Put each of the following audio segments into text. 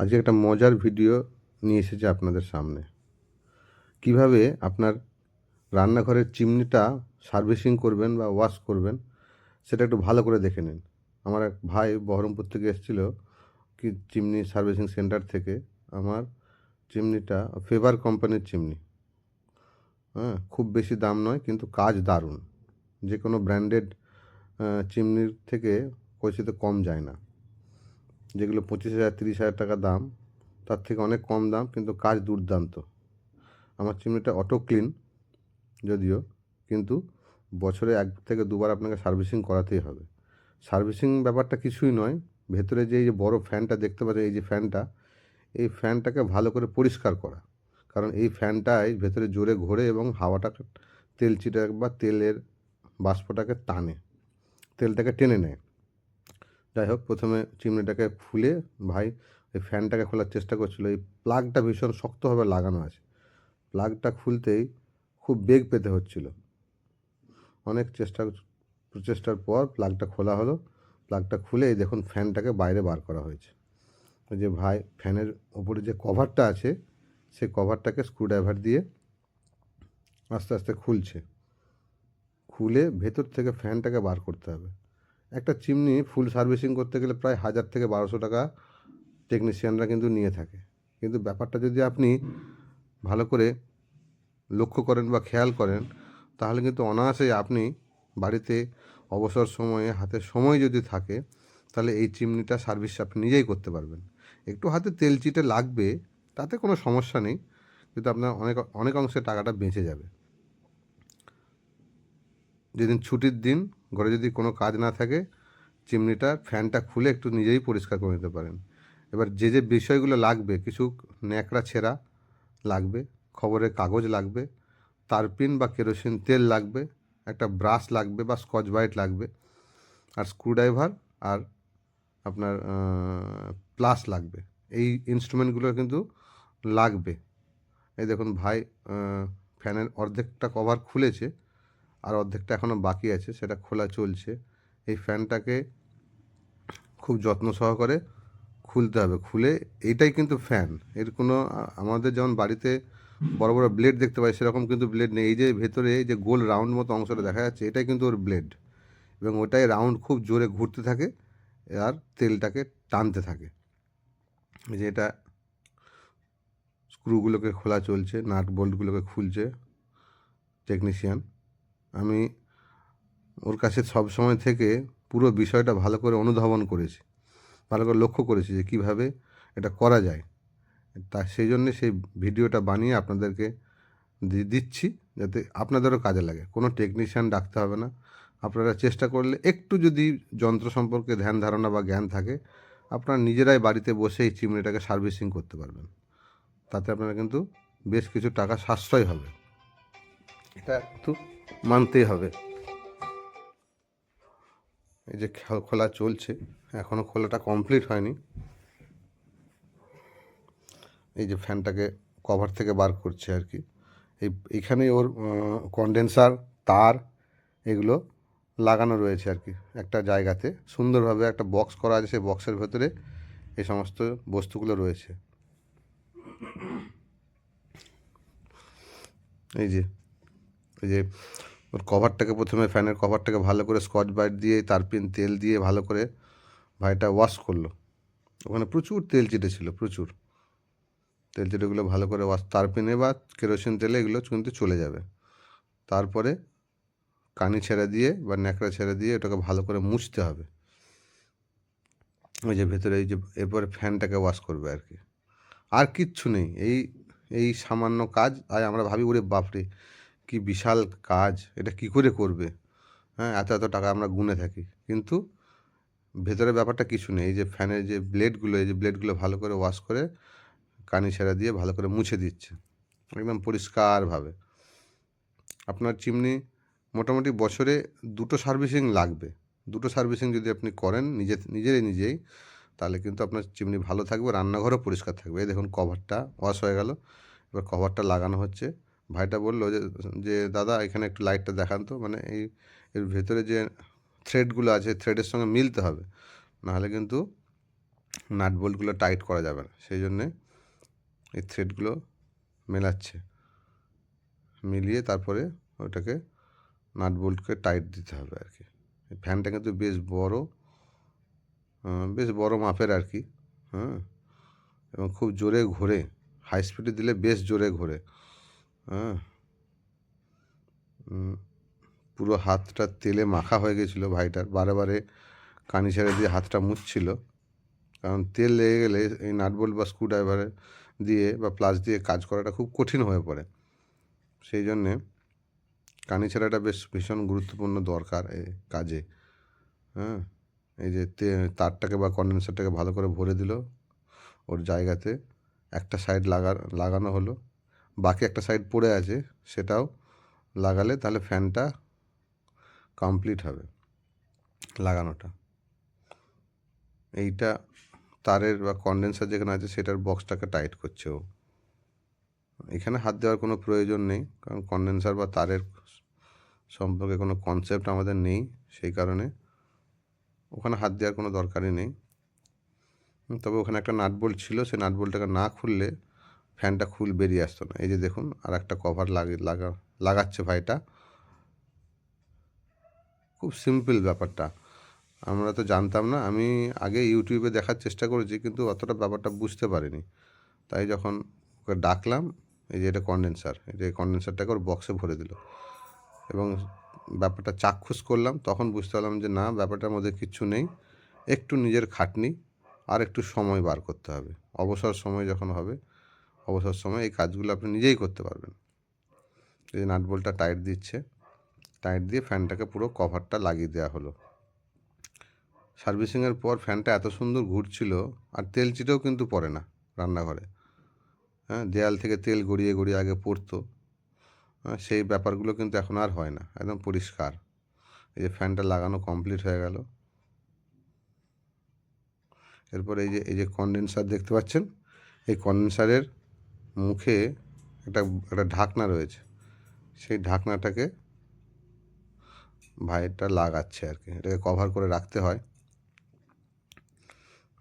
আজকে একটা মজার ভিডিও নিয়ে এসেছি আপনাদের সামনে। কীভাবে আপনার রান্নাঘরের চিমনিটা সার্ভিসিং করবেন বা ওয়াশ করবেন, সেটা একটু ভালো করে দেখে নিন। আমার এক ভাই বহরমপুর থেকে এসেছিল কি চিমনি সার্ভিসিং সেন্টার থেকে। আমার চিমনিটা, ফেভার কোম্পানির চিমনি। হ্যাঁ খুব বেশি দাম নয়, কিন্তু কাজ দারুণ। যে কোনো ব্র্যান্ডেড চিমনির থেকে পয়সাতে কম যায় না। যেগুলো পঁচিশ হাজার, তিরিশ হাজার টাকা দাম, তার থেকে অনেক কম দাম, কিন্তু কাজ দুর্দান্ত। আমার চিমনিটা অটো ক্লিন যদিও, কিন্তু বছরে এক থেকে দুবার আপনাকে সার্ভিসিং করাতেই হবে। সার্ভিসিং ব্যাপারটা কিছুই নয়, ভেতরে যে এই যে বড় ফ্যানটা দেখতে পাচ্ছেন, এই যে ফ্যানটা এই ফ্যানটাকে ভালো করে পরিষ্কার করা। কারণ এই ফ্যানটাই ভেতরে জোরে ঘোরে এবং হাওয়াটাকে তেল চিটা বা তেলের বাষ্পটাকে টানে, তেলটাকে টেনে নেয়। যাই হোক, প্রথমে চিমনিটাকে খুলে ভাই ওই ফ্যানটাকে খোলার চেষ্টা করছিল। এই প্লাগটা ভীষণ শক্তভাবে লাগানো আছে। প্লাগটা খুলতেই খুব বেগ পেতে হচ্ছিল। অনেক চেষ্টা, প্রচেষ্টার পর প্লাগটা খোলা হলো। প্লাগটা খুলে দেখুন ফ্যানটাকে বাইরে বার করা হয়েছে। ওই যে ভাই, ফ্যানের ওপরে যে কভারটা আছে, সেই কভারটাকে স্ক্রুড্রাইভার দিয়ে আস্তে আস্তে খুলছে। খুলে ভেতর থেকে ফ্যানটাকে বার করতে হবে। একটা চিমনি ফুল সার্ভিসিং করতে গেলে প্রায় হাজার থেকে বারোশো টাকা টেকনিশিয়ানরা কিন্তু নিয়ে থাকে। কিন্তু ব্যাপারটা যদি আপনি ভালো করে লক্ষ্য করেন বা খেয়াল করেন, তাহলে কিন্তু অনায়াসেই আপনি বাড়িতে অবসর সময়ে, হাতে সময় যদি থাকে, তাহলে এই চিমনিটা সার্ভিস আপনি নিজেই করতে পারবেন। একটু হাতে তেল চিটে লাগবে, তাতে কোনো সমস্যা নেই, কিন্তু আপনার অনেক অনেক অংশে টাকাটা বেঁচে যাবে। যেদিন ছুটির দিন ঘরে যদি কোনো কাজ না থাকে, চিমনিটা, ফ্যানটা খুলে একটু নিজেই পরিষ্কার করে নিতে পারেন। এবার যে যে বিষয়গুলো লাগবে, কিছু ন্যাকড়া ছেঁড়া লাগবে, খবরের কাগজ লাগবে, তারপিন বা কেরোসিন তেল লাগবে, একটা ব্রাশ লাগবে বা স্কচ ব্রাইট লাগবে, আর স্ক্রুড্রাইভার আর আপনার প্লাস লাগবে। এই ইনস্ট্রুমেন্টগুলো কিন্তু লাগবে। এই দেখুন ভাই ফ্যানের অর্ধেকটা কভার খুলেছে। আর অর্ধেকটা এখনও বাকি আছে, সেটা খোলা চলছে। এই ফ্যানটাকে খুব যত্ন সহকারে খুলতে হবে। খুলে এইটাই কিন্তু ফ্যান। এর কোনো, আমাদের যেমন বাড়িতে বড় বড় ব্লেড দেখতে পাই, সেরকম কিন্তু ব্লেড নেই। এই যে ভেতরে এই যে গোল রাউন্ড মতো অংশটা দেখা যাচ্ছে, এটাই কিন্তু ওর ব্লেড। এবং ওটাই রাউন্ড খুব জোরে ঘুরতে থাকে, আর তেলটাকে টানতে থাকে। যে এটা স্ক্রুগুলোকে খোলা চলছে, নাট বোল্টগুলোকে খুলছে, টেকনিশিয়ান। আমি ওর কাছে সব সময় থেকে পুরো বিষয়টা ভালো করে অনুধাবন করেছি, ভালো করে লক্ষ্য করেছি যে কীভাবে এটা করা যায়। তা সেই জন্যে সেই ভিডিওটা বানিয়ে আপনাদেরকে দিচ্ছি যাতে আপনাদেরও কাজে লাগে। কোনো টেকনিশিয়ান ডাকতে হবে না। আপনারা চেষ্টা করলে একটু যদি যন্ত্র সম্পর্কে ধ্যান ধারণা বা জ্ঞান থাকে, আপনারা নিজেরাই বাড়িতে বসে এই চিমনিটাকে সার্ভিসিং করতে পারবেন। তাতে আপনারা কিন্তু বেশ কিছু টাকা সাশ্রয় হবে। এটা একটু মানতেই হবে। এই যে খোলা চলছে এখনও খোলাটা কমপ্লিট হয়নি। এই যে ফ্যানটাকে কভার থেকে বার করছে আর কি। এই, এখানেই ওর কন্ডেন্সার তার এগুলো লাগানো রয়েছে আর কি একটা জায়গাতে। সুন্দরভাবে একটা বক্স করা আছে সেই বক্সের ভেতরে এই সমস্ত বস্তুগুলো রয়েছে। এই যে এই যে ওর কভারটাকে প্রথমে ফ্যানের কভারটাকে ভালো করে স্কচ ব্রাইট দিয়ে তারপিন তেল দিয়ে ভালো করে ভাইটা ওয়াশ করল। ওখানে প্রচুর তেল চিটেছিল, প্রচুর। তেল চিটেগুলো ভালো করে ওয়াশ তারপিনে বা কেরোসিন তেলে এগুলো কিন্তু চলে যাবে। তারপরে কানি ছেড়ে দিয়ে বা ন্যাকড়া ছেড়ে দিয়ে ওটাকে ভালো করে মুছতে হবে। ওই যে ভেতরে, এই যে এরপরে ফ্যানটাকে ওয়াশ করবে আর কি। আর কিচ্ছু নেই, এই এই সামান্য কাজ আর আমরা ভাবি, ওরে বাপরে কি বিশাল কাজ, এটা কি করে করবে? হ্যাঁ এত এত টাকা আমরা গুনে থাকি। কিন্তু ভেতরের ব্যাপারটা কিছু নেই। এই যে ফ্যানের যে ব্লেডগুলো, এই যে ব্লেডগুলো ভালো করে ওয়াশ করে কানি ছেড়া দিয়ে ভালো করে মুছে দিচ্ছে। একদম পরিষ্কারভাবে। আপনার চিমনি মোটামুটি বছরে দুটো সার্ভিসিং লাগবে। দুটো সার্ভিসিং যদি আপনি করেন নিজে, নিজেরই নিজেই, তাহলে কিন্তু আপনার চিমনি ভালো থাকবে, রান্নাঘরও পরিষ্কার থাকবে। এই দেখুন, কভারটা ওয়াশ হয়ে গেল। এবার কভারটা লাগানো হচ্ছে। ভাইটা বলল যে যে দাদা, এখানে একটু লাইটটা দেখান তো। মানে এই, এর ভেতরে যে থ্রেডগুলো আছে থ্রেডের সঙ্গে মিলতে হবে। নাহলে কিন্তু নাট বোল্টগুলো টাইট করা যাবে না। সেই জন্যে এই থ্রেডগুলো মেলাচ্ছে। মিলিয়ে তারপরে ওটাকে নাট বোল্টকে টাইট দিতে হবে আর কি। ফ্যানটা কিন্তু বেশ বড় বেশ বড় মাপের আর কি হ্যাঁ। এবং খুব জোরে ঘোরে। হাই স্পিডে দিলে বেশ জোরে ঘোরে। হ্যাঁ। পুরো হাতটা তেলে মাখা হয়ে গেছিল ভাইটার। বারে বারে কানি ছেড়ে দিয়ে হাতটা মুছছিল। কারণ তেল লেগে গেলে এই নাটবোল্ট বা স্ক্রু ড্রাইভারে দিয়ে বা প্লাস দিয়ে কাজ করাটা খুব কঠিন হয়ে পড়ে। সেই জন্যে কানি ছেঁড়াটা বেশ ভীষণ গুরুত্বপূর্ণ দরকার এই কাজে। হ্যাঁ এই যে তে- তারটাকে বা কন্ডেন্সারটাকে ভালো করে ভরে দিল ওর জায়গাতে। একটা সাইড লাগা, লাগানো হলো। বাকি একটা সাইড পড়ে আছে, সেটাও লাগালে তাহলে ফ্যানটা কমপ্লিট হবে লাগানোটা। এইটা তারের বা কন্ডেন্সার যেখানে আছে সেটার বক্সটাকে টাইট করছে ও। এখানে হাত দেওয়ার কোনো প্রয়োজন নেই, কারণ কন্ডেন্সার বা তারের সম্পর্কে কোনো কনসেপ্ট আমাদের নেই, সেই কারণে ওখানে হাত দেওয়ার কোনো দরকারই নেই। তবে ওখানে একটা নাট বোল্ট ছিল, সেই নাট বোল্টটাকে না খুললে ফ্যানটা খুল, বেরিয়ে আসতো না। এই যে দেখুন আর একটা কভার লাগে, লাগা, লাগাচ্ছে ভাইটা। খুব সিম্পল ব্যাপারটা। আমরা তো জানতাম না, আমি আগে ইউটিউবে দেখার চেষ্টা করেছি, কিন্তু অতটা ব্যাপারটা বুঝতে পারিনি। তাই যখন ওকে ডাকলাম, এই যে এটা কন্ডেন্সার এই যে কন্ডেন্সারটাকে ওর বক্সে ভরে দিল। এবং ব্যাপারটা চাক্ষুষ করলাম, তখন বুঝতে পারলাম যে না, ব্যাপারটার মধ্যে কিচ্ছু নেই। একটু নিজের খাটনি, আর একটু সময় বার করতে হবে। অবসর সময় যখন হবে অবসর সময় এই কাজগুলো আপনি নিজেই করতে পারবেন। এই যে নাটবলটা টাইট দিচ্ছে টাইট দিয়ে ফ্যানটাকে পুরো কভারটা লাগিয়ে দেওয়া হলো। সার্ভিসিংয়ের পর ফ্যানটা এত সুন্দর ঘুরছিল আর তেল চিটেও কিন্তু পড়ে না রান্নাঘরে। হ্যাঁ দেয়াল থেকে তেল গড়িয়ে গড়িয়ে আগে পড়তো। হ্যাঁ, সেই ব্যাপারগুলো কিন্তু এখন আর হয় না একদম পরিষ্কার। এই যে ফ্যানটা লাগানো কমপ্লিট হয়ে গেল। এরপর এই যে এই যে কন্ডেন্সার দেখতে পাচ্ছেন? এই কন্ডেন্সারের মুখে একটা একটা ঢাকনা রয়েছে। সেই ঢাকনাটাকে ভাইটা লাগাচ্ছে আর কি। এটাকে কভার করে রাখতে হয়।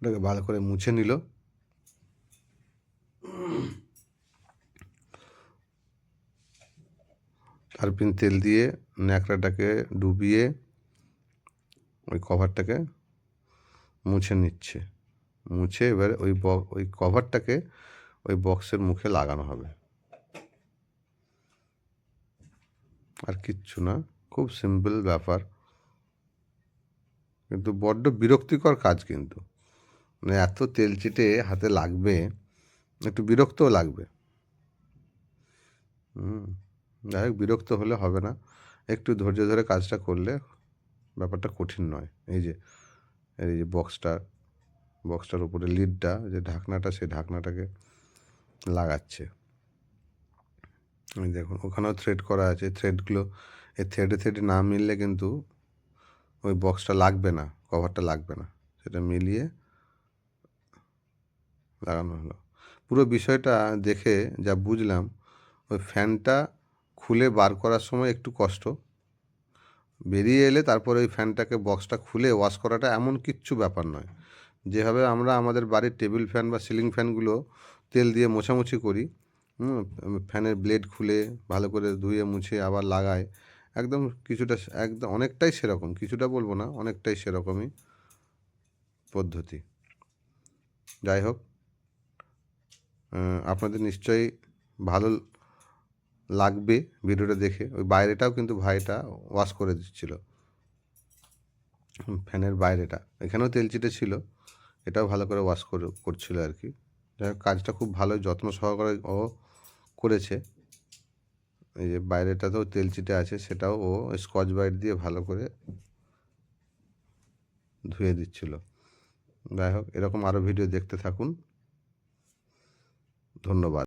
ওটাকে ভালো করে মুছে নিল। তারপিন তেল দিয়ে ন্যাকড়াটাকে ডুবিয়ে ওই কভারটাকে মুছে নিচ্ছে। মুছে এবার ওই ওই কভারটাকে ওই বক্সের মুখে লাগানো হবে। আর কিচ্ছু না, খুব সিম্পল ব্যাপার। কিন্তু বড্ড বিরক্তিকর কাজ কিন্তু। মানে এত তেল চিটে হাতে লাগবে, একটু বিরক্তও লাগবে। হুম, যাই হোক, বিরক্ত হলে হবে না। একটু ধৈর্য ধরে কাজটা করলে ব্যাপারটা কঠিন নয়। এই যে এই যে বক্সটা, বক্সটার উপরে লিডটা যে ঢাকনাটা, সেই ঢাকনাটাকে লাগাচ্ছে। দেখুন, ওখানেও থ্রেড করা আছে। থ্রেডগুলো এই থ্রেডে থ্রেডে না মিললে কিন্তু ওই বক্সটা লাগবে না কভারটা লাগবে না। সেটা মিলিয়ে লাগানো হলো। পুরো বিষয়টা দেখে যা বুঝলাম, ওই ফ্যানটা খুলে বার করার সময় একটু কষ্ট। বেরিয়ে এলে তারপরে ওই ফ্যানটাকে বক্সটা খুলে ওয়াশ করাটা এমন কিচ্ছু ব্যাপার নয়। যেভাবে আমরা আমাদের বাড়ির টেবিল ফ্যান বা সিলিং ফ্যানগুলো তেল দিয়ে মোছামুছি করি ফ্যানের ব্লেড খুলে ভালো করে ধুয়ে মুছে আবার লাগায় একদম কিছুটা একদম অনেকটাই সেরকম, কিছুটা বলব না, অনেকটাই সেরকমই পদ্ধতি। যাই হোক আপনাদের নিশ্চয়ই ভালো লাগবে ভিডিওটা দেখে। ওই বাইরেটাও কিন্তু ভাইটা ওয়াশ করে দিচ্ছিল। ফ্যানের বাইরেটা। এখানেও তেল তেলচিটে ছিল, এটাও ভালো করে ওয়াশ করে, করছিল আর কি। কাজটা খুব ভালো, যত্ন সহকারে ও করেছে। এই যে বাইরেটাতেও তেল চিটে আছে, সেটাও ও স্কচ ব্রাইট দিয়ে ভালো করে ধুয়ে দিচ্ছিল। যাই হোক, এরকম আরও ভিডিও দেখতে থাকুন। ধন্যবাদ।